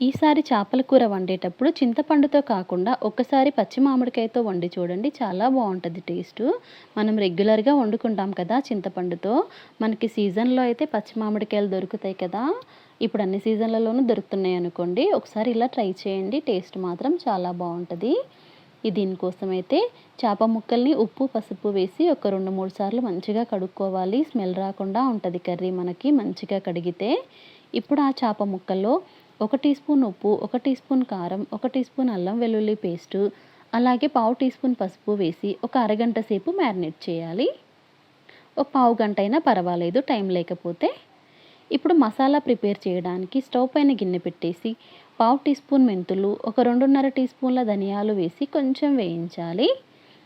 ఈసారి చేపల కూర వండేటప్పుడు చింతపండుతో కాకుండా ఒక్కసారి పచ్చి మామిడికాయతో వండి చూడండి. చాలా బాగుంటుంది టేస్ట్. మనం రెగ్యులర్గా వండుకుంటాం కదా చింతపండుతో. మనకి సీజన్లో అయితే పచ్చి మామిడికాయలు దొరుకుతాయి కదా. ఇప్పుడు అన్ని సీజన్లలోనూ దొరుకుతున్నాయి అనుకోండి. ఒకసారి ఇలా ట్రై చేయండి. టేస్ట్ మాత్రం చాలా బాగుంటుంది. దీనికోసం అయితే చేప ముక్కల్ని ఉప్పు పసుపు వేసి ఒక రెండు మూడు సార్లు మంచిగా కడుక్కోవాలి. స్మెల్ రాకుండా ఉంటుంది కర్రీ మనకి మంచిగా కడిగితే. ఇప్పుడు ఆ చేప ముక్కల్లో ఒక టీ స్పూన్ ఉప్పు ఒక టీ స్పూన్ కారం ఒక టీ స్పూన్ అల్లం వెల్లుల్లి పేస్టు అలాగే పావు టీ స్పూన్ పసుపు వేసి ఒక అరగంట సేపు మ్యారినేట్ చేయాలి. ఒక పావు గంట అయినా పర్వాలేదు టైం లేకపోతే. ఇప్పుడు మసాలా ప్రిపేర్ చేయడానికి స్టవ్ పైన గిన్నె పెట్టేసి పావు టీ స్పూన్ మెంతులు ఒక రెండున్నర టీ స్పూన్ల ధనియాలు వేసి కొంచెం వేయించాలి.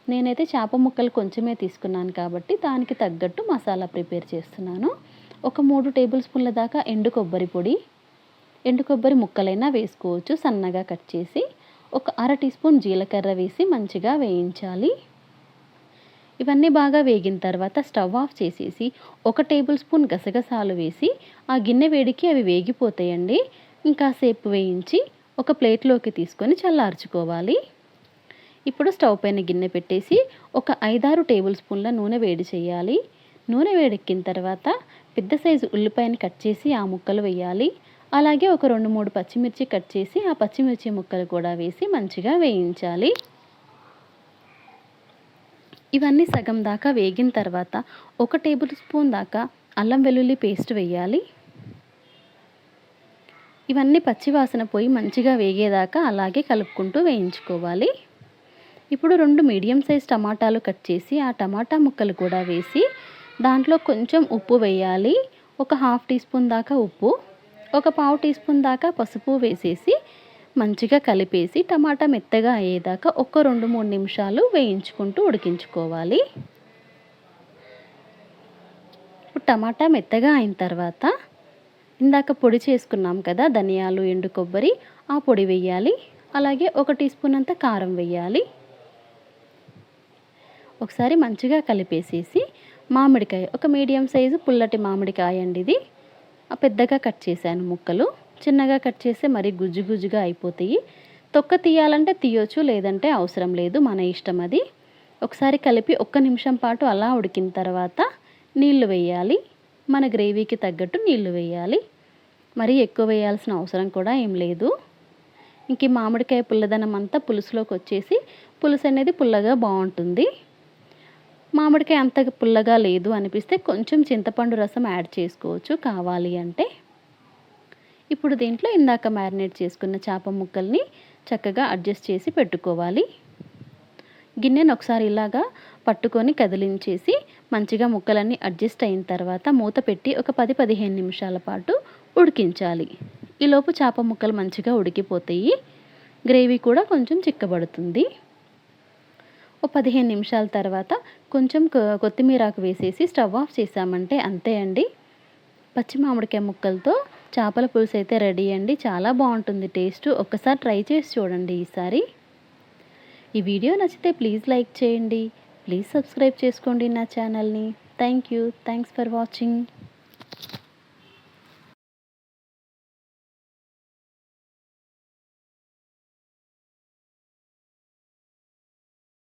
నేనైతే చేప ముక్కలు కొంచెమే తీసుకున్నాను కాబట్టి దానికి తగ్గట్టు మసాలా ప్రిపేర్ చేస్తున్నాను. ఒక మూడు టేబుల్ స్పూన్ల దాకా ఎండు కొబ్బరి పొడి ఎండు కొబ్బరి ముక్కలైనా వేసుకోవచ్చు. సన్నగా కట్ చేసి ఒక అర టీ స్పూన్ జీలకర్ర వేసి మంచిగా వేయించాలి. ఇవన్నీ బాగా వేగిన తర్వాత స్టవ్ ఆఫ్ చేసేసి ఒక టేబుల్ స్పూన్ గసగసాలు వేసి ఆ గిన్నె వేడికి అవి వేగిపోతాయండి. ఇంకాసేపు వేయించి ఒక ప్లేట్లోకి తీసుకొని చల్లార్చుకోవాలి. ఇప్పుడు స్టవ్ పైన గిన్నె పెట్టేసి ఒక ఐదారు టేబుల్ స్పూన్ల నూనె వేడి చేయాలి. నూనె వేడెక్కిన తర్వాత పెద్ద సైజు ఉల్లిపాయని కట్ చేసి ఆ ముక్కలు వేయాలి. అలాగే ఒక రెండు మూడు పచ్చిమిర్చి కట్ చేసి ఆ పచ్చిమిర్చి ముక్కలు కూడా వేసి మంచిగా వేయించాలి. ఇవన్నీ సగం దాకా వేగిన తర్వాత ఒక టేబుల్ స్పూన్ దాకా అల్లం వెల్లుల్లి పేస్ట్ వేయాలి. ఇవన్నీ పచ్చివాసన పోయి మంచిగా వేగేదాకా అలాగే కలుపుకుంటూ వేయించుకోవాలి. ఇప్పుడు రెండు మీడియం సైజ్ టమాటాలు కట్ చేసి ఆ టమాటా ముక్కలు కూడా వేసి దాంట్లో కొంచెం ఉప్పు వేయాలి. ఒక హాఫ్ టీ స్పూన్ దాకా ఉప్పు. ఒక పావు టీ స్పూన్ దాకా పసుపు వేసేసి మంచిగా కలిపేసి టమాటా మెత్తగా అయ్యేదాకా ఒక రెండు మూడు నిమిషాలు వేయించుకుంటూ ఉడికించుకోవాలి. టమాటా మెత్తగా అయిన తర్వాత ఇందాక పొడి చేసుకున్నాం కదా ధనియాలు ఎండు కొబ్బరి ఆ పొడి వేయాలి. అలాగే ఒక టీ స్పూన్ అంత కారం వేయాలి. ఒకసారి మంచిగా కలిపేసేసి మామిడికాయ ఒక మీడియం సైజు పుల్లటి మామిడికాయ అండి ఇది. పెద్దగా కట్ చేశాను ముక్కలు. చిన్నగా కట్ చేస్తే మరీ గుజ్జు గుజ్జుగా అయిపోతాయి. తొక్క తీయాలంటే తీయొచ్చు లేదంటే అవసరం లేదు మన ఇష్టం అది. ఒకసారి కలిపి ఒక్క నిమిషం పాటు అలా ఉడికిన తర్వాత నీళ్ళు వేయాలి. మన గ్రేవీకి తగ్గట్టు నీళ్ళు వేయాలి. మరీ ఎక్కువ వేయాల్సిన అవసరం కూడా ఏం లేదు. ఇంక మామిడికాయ పుల్లదనం అంతా పులుసులోకి వచ్చేసి పులుసు అనేది పుల్లగా బాగుంటుంది. మామిడికాయ అంత పుల్లగా లేదు అనిపిస్తే కొంచెం చింతపండు రసం యాడ్ చేసుకోవచ్చు. కావాలి అంటే ఇప్పుడు దీంట్లో ఇందాక మ్యారినేట్ చేసుకున్న చేప ముక్కల్ని చక్కగా అడ్జస్ట్ చేసి పెట్టుకోవాలి. గిన్నెను ఒకసారి ఇలాగా పట్టుకొని కదిలించేసి మంచిగా ముక్కలన్నీ అడ్జస్ట్ అయిన తర్వాత మూత పెట్టి ఒక పది పదిహేను నిమిషాల పాటు ఉడికించాలి. ఈలోపు చేప ముక్కలు మంచిగా ఉడికిపోతాయి. గ్రేవీ కూడా కొంచెం చిక్కబడుతుంది. ఓ పదిహేను నిమిషాల తర్వాత కొంచెం కొత్తిమీరాకు వేసేసి స్టవ్ ఆఫ్ చేసామంటే అంతే అండి. పచ్చి మామిడికాయ ముక్కలతో చేపల పులుసు అయితే రెడీ అండి. చాలా బాగుంటుంది టేస్ట్. ఒక్కసారి ట్రై చేసి చూడండి ఈసారి. ఈ వీడియో నచ్చితే ప్లీజ్ లైక్ చేయండి. ప్లీజ్ సబ్స్క్రైబ్ చేసుకోండి నా ఛానల్ని. Thank you. Thanks for watching.